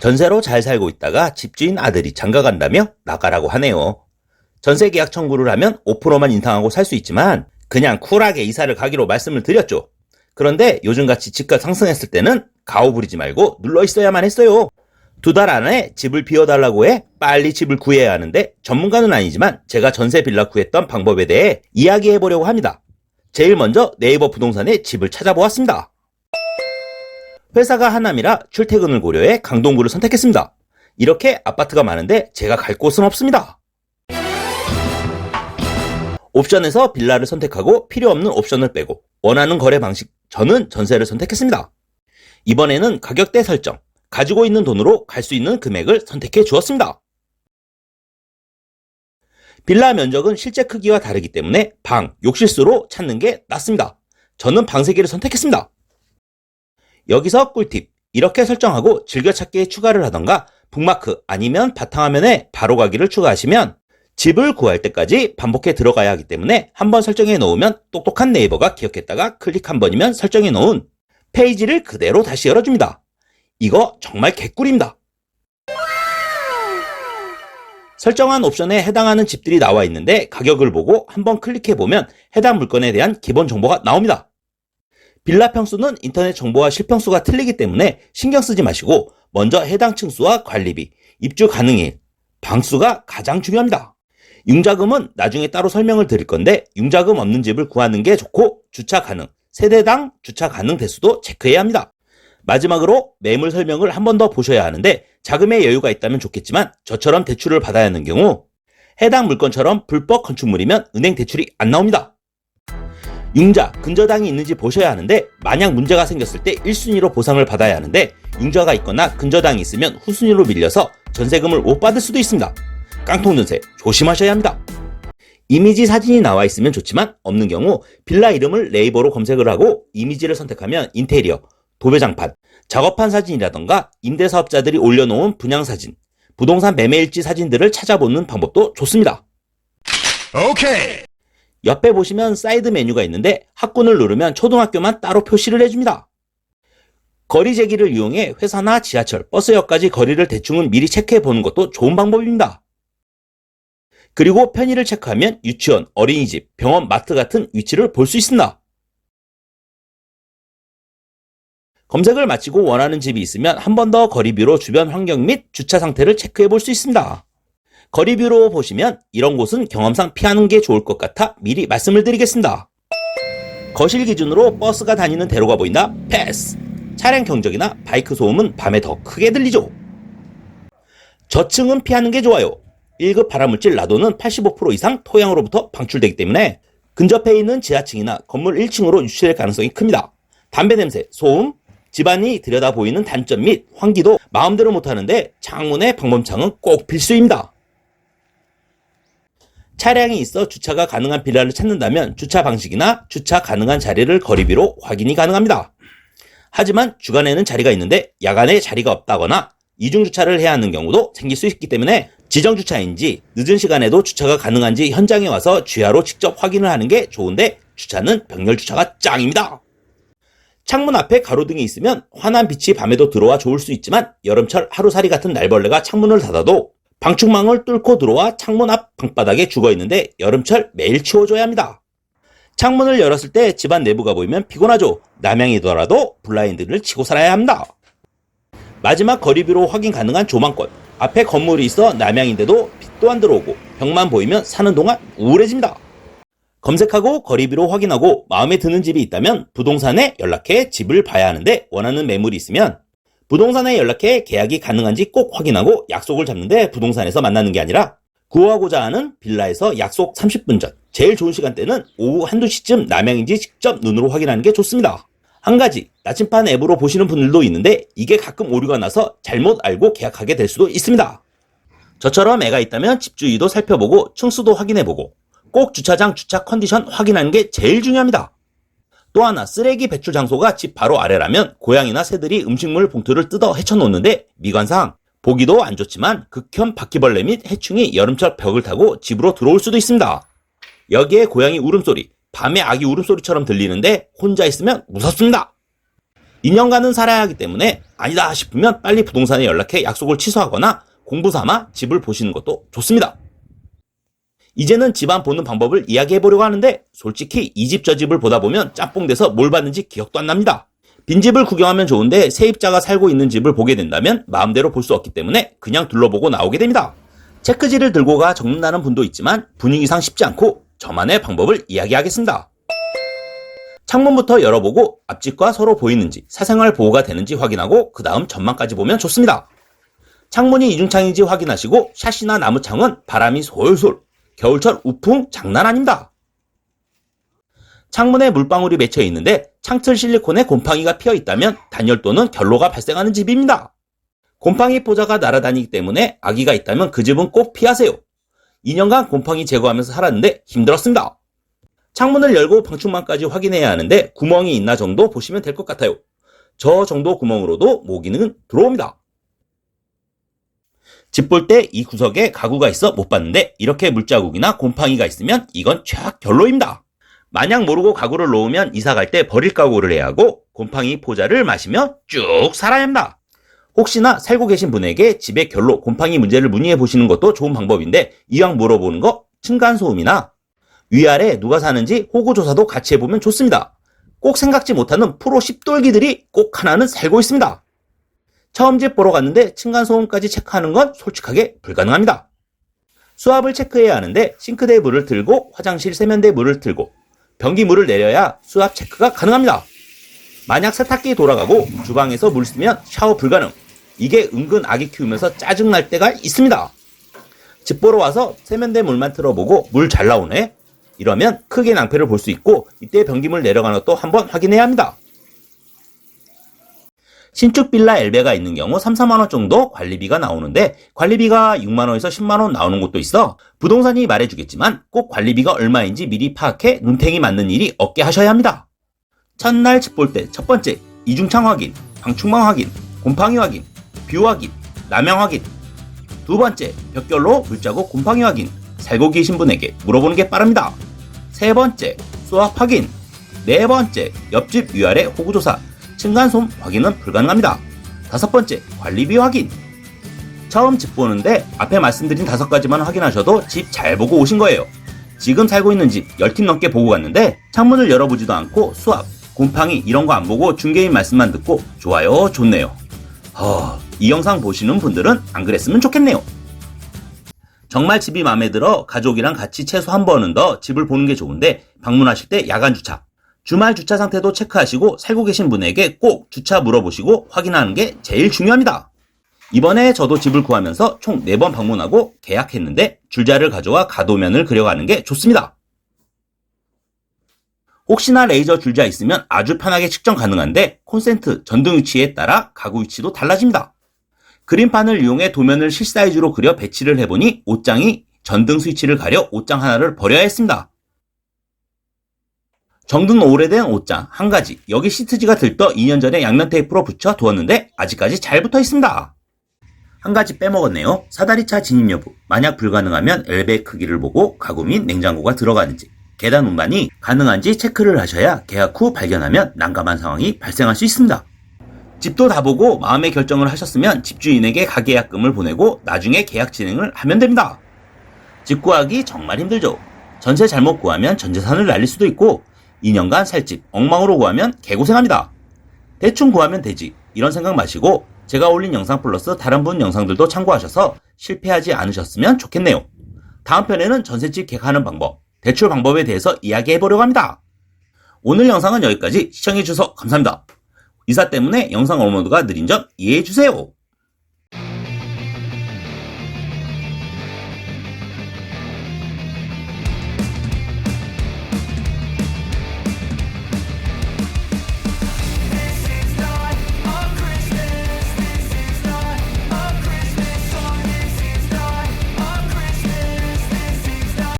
전세로 잘 살고 있다가 집주인 아들이 장가 간다며 나가라고 하네요. 전세 계약 청구를 하면 5%만 인상하고 살 수 있지만 그냥 쿨하게 이사를 가기로 말씀을 드렸죠. 그런데 요즘같이 집값 상승했을 때는 가오 부리지 말고 눌러 있어야만 했어요. 두 달 안에 집을 비워달라고 해 빨리 집을 구해야 하는데 전문가는 아니지만 제가 전세 빌라 구했던 방법에 대해 이야기해 보려고 합니다. 제일 먼저 네이버 부동산에 집을 찾아보았습니다. 회사가 하남이라 출퇴근을 고려해 강동구를 선택했습니다. 이렇게 아파트가 많은데 제가 갈 곳은 없습니다. 옵션에서 빌라를 선택하고 필요 없는 옵션을 빼고 원하는 거래 방식 저는 전세를 선택했습니다. 이번에는 가격대 설정, 가지고 있는 돈으로 갈 수 있는 금액을 선택해 주었습니다. 빌라 면적은 실제 크기와 다르기 때문에 방, 욕실수로 찾는 게 낫습니다. 저는 방 3개를 선택했습니다. 여기서 꿀팁. 이렇게 설정하고 즐겨찾기에 추가를 하던가 북마크 아니면 바탕화면에 바로 가기를 추가하시면 집을 구할 때까지 반복해 들어가야 하기 때문에 한번 설정해 놓으면 똑똑한 네이버가 기억했다가 클릭 한 번이면 설정해 놓은 페이지를 그대로 다시 열어줍니다. 이거 정말 개꿀입니다. 설정한 옵션에 해당하는 집들이 나와 있는데 가격을 보고 한번 클릭해 보면 해당 물건에 대한 기본 정보가 나옵니다. 빌라 평수는 인터넷 정보와 실평수가 틀리기 때문에 신경 쓰지 마시고 먼저 해당 층수와 관리비, 입주 가능일, 방수가 가장 중요합니다. 융자금은 나중에 따로 설명을 드릴 건데 융자금 없는 집을 구하는 게 좋고 주차 가능, 세대당 주차 가능 대수도 체크해야 합니다. 마지막으로 매물 설명을 한 번 더 보셔야 하는데 자금의 여유가 있다면 좋겠지만 저처럼 대출을 받아야 하는 경우 해당 물건처럼 불법 건축물이면 은행 대출이 안 나옵니다. 융자, 근저당이 있는지 보셔야 하는데 만약 문제가 생겼을 때 1순위로 보상을 받아야 하는데 융자가 있거나 근저당이 있으면 후순위로 밀려서 전세금을 못 받을 수도 있습니다. 깡통 전세 조심하셔야 합니다. 이미지 사진이 나와 있으면 좋지만 없는 경우 빌라 이름을 네이버로 검색을 하고 이미지를 선택하면 인테리어, 도배장판, 작업한 사진이라던가 임대사업자들이 올려놓은 분양사진, 부동산 매매일지 사진들을 찾아보는 방법도 좋습니다. 오케이. 옆에 보시면 사이드 메뉴가 있는데 학군을 누르면 초등학교만 따로 표시를 해줍니다. 거리 재기를 이용해 회사나 지하철, 버스역까지 거리를 대충은 미리 체크해 보는 것도 좋은 방법입니다. 그리고 편의를 체크하면 유치원, 어린이집, 병원, 마트 같은 위치를 볼 수 있습니다. 검색을 마치고 원하는 집이 있으면 한 번 더 거리뷰로 주변 환경 및 주차 상태를 체크해 볼 수 있습니다. 거리뷰로 보시면 이런 곳은 경험상 피하는 게 좋을 것 같아 미리 말씀을 드리겠습니다. 거실 기준으로 버스가 다니는 대로가 보인다? 패스! 차량 경적이나 바이크 소음은 밤에 더 크게 들리죠. 저층은 피하는 게 좋아요. 1급 발암물질 라도는 85% 이상 토양으로부터 방출되기 때문에 근접해 있는 지하층이나 건물 1층으로 유출될 가능성이 큽니다. 담배 냄새, 소음, 집안이 들여다 보이는 단점 및 환기도 마음대로 못하는데 창문의 방범창은 꼭 필수입니다. 차량이 있어 주차가 가능한 빌라를 찾는다면 주차 방식이나 주차 가능한 자리를 거리비로 확인이 가능합니다. 하지만 주간에는 자리가 있는데 야간에 자리가 없다거나 이중 주차를 해야 하는 경우도 생길 수 있기 때문에 지정 주차인지 늦은 시간에도 주차가 가능한지 현장에 와서 주야로 직접 확인을 하는 게 좋은데 주차는 병렬 주차가 짱입니다. 창문 앞에 가로등이 있으면 환한 빛이 밤에도 들어와 좋을 수 있지만 여름철 하루살이 같은 날벌레가 창문을 닫아도 방충망을 뚫고 들어와 창문 앞 방바닥에 죽어 있는데 여름철 매일 치워줘야 합니다. 창문을 열었을 때 집안 내부가 보이면 피곤하죠. 남양이더라도 블라인드를 치고 살아야 합니다. 마지막 거리뷰로 확인 가능한 조망권. 앞에 건물이 있어 남양인데도 빛도 안 들어오고 벽만 보이면 사는 동안 우울해집니다. 검색하고 거리비로 확인하고 마음에 드는 집이 있다면 부동산에 연락해 집을 봐야 하는데 원하는 매물이 있으면 부동산에 연락해 계약이 가능한지 꼭 확인하고 약속을 잡는데 부동산에서 만나는 게 아니라 구하고자 하는 빌라에서 약속 30분 전 제일 좋은 시간대는 오후 한두 시쯤 남양인지 직접 눈으로 확인하는 게 좋습니다. 한 가지 나침반 앱으로 보시는 분들도 있는데 이게 가끔 오류가 나서 잘못 알고 계약하게 될 수도 있습니다. 저처럼 애가 있다면 집주위도 살펴보고 층수도 확인해보고 꼭 주차장 주차 컨디션 확인하는 게 제일 중요합니다. 또 하나 쓰레기 배출 장소가 집 바로 아래라면 고양이나 새들이 음식물 봉투를 뜯어 헤쳐놓는데 미관상 보기도 안 좋지만 극혐 바퀴벌레 및 해충이 여름철 벽을 타고 집으로 들어올 수도 있습니다. 여기에 고양이 울음소리, 밤에 아기 울음소리처럼 들리는데 혼자 있으면 무섭습니다. 2년간은 살아야 하기 때문에 아니다 싶으면 빨리 부동산에 연락해 약속을 취소하거나 공부 삼아 집을 보시는 것도 좋습니다. 이제는 집안 보는 방법을 이야기해 보려고 하는데 솔직히 이 집 저 집을 보다 보면 짬뽕 돼서 뭘 봤는지 기억도 안 납니다. 빈집을 구경하면 좋은데 세입자가 살고 있는 집을 보게 된다면 마음대로 볼 수 없기 때문에 그냥 둘러보고 나오게 됩니다. 체크지를 들고 가 적는다는 분도 있지만 분위기상 쉽지 않고 저만의 방법을 이야기하겠습니다. 창문부터 열어보고 앞집과 서로 보이는지 사생활 보호가 되는지 확인하고 그 다음 전망까지 보면 좋습니다. 창문이 이중창인지 확인하시고 샷이나 나무창은 바람이 솔솔 겨울철 우풍 장난 아닙니다. 창문에 물방울이 맺혀 있는데 창틀 실리콘에 곰팡이가 피어 있다면 단열 또는 결로가 발생하는 집입니다. 곰팡이 포자가 날아다니기 때문에 아기가 있다면 그 집은 꼭 피하세요. 2년간 곰팡이 제거하면서 살았는데 힘들었습니다. 창문을 열고 방충망까지 확인해야 하는데 구멍이 있나 정도 보시면 될 것 같아요. 저 정도 구멍으로도 모기는 들어옵니다. 집 볼 때 이 구석에 가구가 있어 못 봤는데 이렇게 물자국이나 곰팡이가 있으면 이건 최악 결로입니다. 만약 모르고 가구를 놓으면 이사 갈 때 버릴 각오를 해야 하고 곰팡이 포자를 마시며 쭉 살아야 합니다. 혹시나 살고 계신 분에게 집의 결로 곰팡이 문제를 문의해 보시는 것도 좋은 방법인데 이왕 물어보는 거 층간 소음이나 위아래 누가 사는지 호구 조사도 같이 해보면 좋습니다. 꼭 생각지 못하는 프로 씹돌기들이 꼭 하나는 살고 있습니다. 처음 집 보러 갔는데 층간소음까지 체크하는 건 솔직하게 불가능합니다. 수압을 체크해야 하는데 싱크대 물을 틀고 화장실 세면대 물을 틀고 변기 물을 내려야 수압 체크가 가능합니다. 만약 세탁기 돌아가고 주방에서 물 쓰면 샤워 불가능. 이게 은근 아기 키우면서 짜증날 때가 있습니다. 집 보러 와서 세면대 물만 틀어보고 물 잘 나오네? 이러면 크게 낭패를 볼 수 있고 이때 변기물 내려가는 것도 한번 확인해야 합니다. 신축 빌라 엘베가 있는 경우 3, 4만원 정도 관리비가 나오는데 관리비가 6만원에서 10만원 나오는 곳도 있어. 부동산이 말해주겠지만 꼭 관리비가 얼마인지 미리 파악해 눈탱이 맞는 일이 없게 하셔야 합니다. 첫날 집 볼 때 첫 번째 이중창 확인, 방충망 확인, 곰팡이 확인, 뷰 확인, 남양 확인. 두 번째 벽결로 물자국 곰팡이 확인. 살고 계신 분에게 물어보는 게 빠릅니다. 세 번째 수압 확인. 네 번째 옆집 위아래 호구조사 층간소음 확인은 불가능합니다. 다섯 번째 관리비 확인 처음 집 보는데 앞에 말씀드린 다섯 가지만 확인하셔도 집 잘 보고 오신 거예요. 지금 살고 있는 집 10팀 넘게 보고 갔는데 창문을 열어보지도 않고 수압, 곰팡이 이런 거 안 보고 중개인 말씀만 듣고 좋아요, 좋네요. 허, 이 영상 보시는 분들은 안 그랬으면 좋겠네요. 정말 집이 마음에 들어 가족이랑 같이 최소 한 번은 더 집을 보는 게 좋은데 방문하실 때 야간 주차, 주말 주차 상태도 체크하시고 살고 계신 분에게 꼭 주차 물어보시고 확인하는 게 제일 중요합니다. 이번에 저도 집을 구하면서 총 4번 방문하고 계약했는데 줄자를 가져와 가도면을 그려가는 게 좋습니다. 혹시나 레이저 줄자 있으면 아주 편하게 측정 가능한데 콘센트, 전등 위치에 따라 가구 위치도 달라집니다. 그림판을 이용해 도면을 실사이즈로 그려 배치를 해보니 옷장이 전등 스위치를 가려 옷장 하나를 버려야 했습니다. 정든 오래된 옷장 한 가지 여기 시트지가 들떠 2년 전에 양면 테이프로 붙여 두었는데 아직까지 잘 붙어 있습니다. 한 가지 빼먹었네요. 사다리차 진입 여부. 만약 불가능하면 엘베 크기를 보고 가구 및 냉장고가 들어가는지 계단 운반이 가능한지 체크를 하셔야 계약 후 발견하면 난감한 상황이 발생할 수 있습니다. 집도 다 보고 마음의 결정을 하셨으면 집주인에게 가계약금을 보내고 나중에 계약 진행을 하면 됩니다. 집 구하기 정말 힘들죠. 전세 잘못 구하면 전 재산을 날릴 수도 있고 2년간 살집 엉망으로 구하면 개고생합니다. 대충 구하면 되지 이런 생각 마시고 제가 올린 영상 플러스 다른 분 영상들도 참고하셔서 실패하지 않으셨으면 좋겠네요. 다음 편에는 전세집 계약하는 방법, 대출 방법에 대해서 이야기해 보려고 합니다. 오늘 영상은 여기까지 시청해 주셔서 감사합니다. 이사 때문에 영상 업로드가 느린 점 이해해 주세요.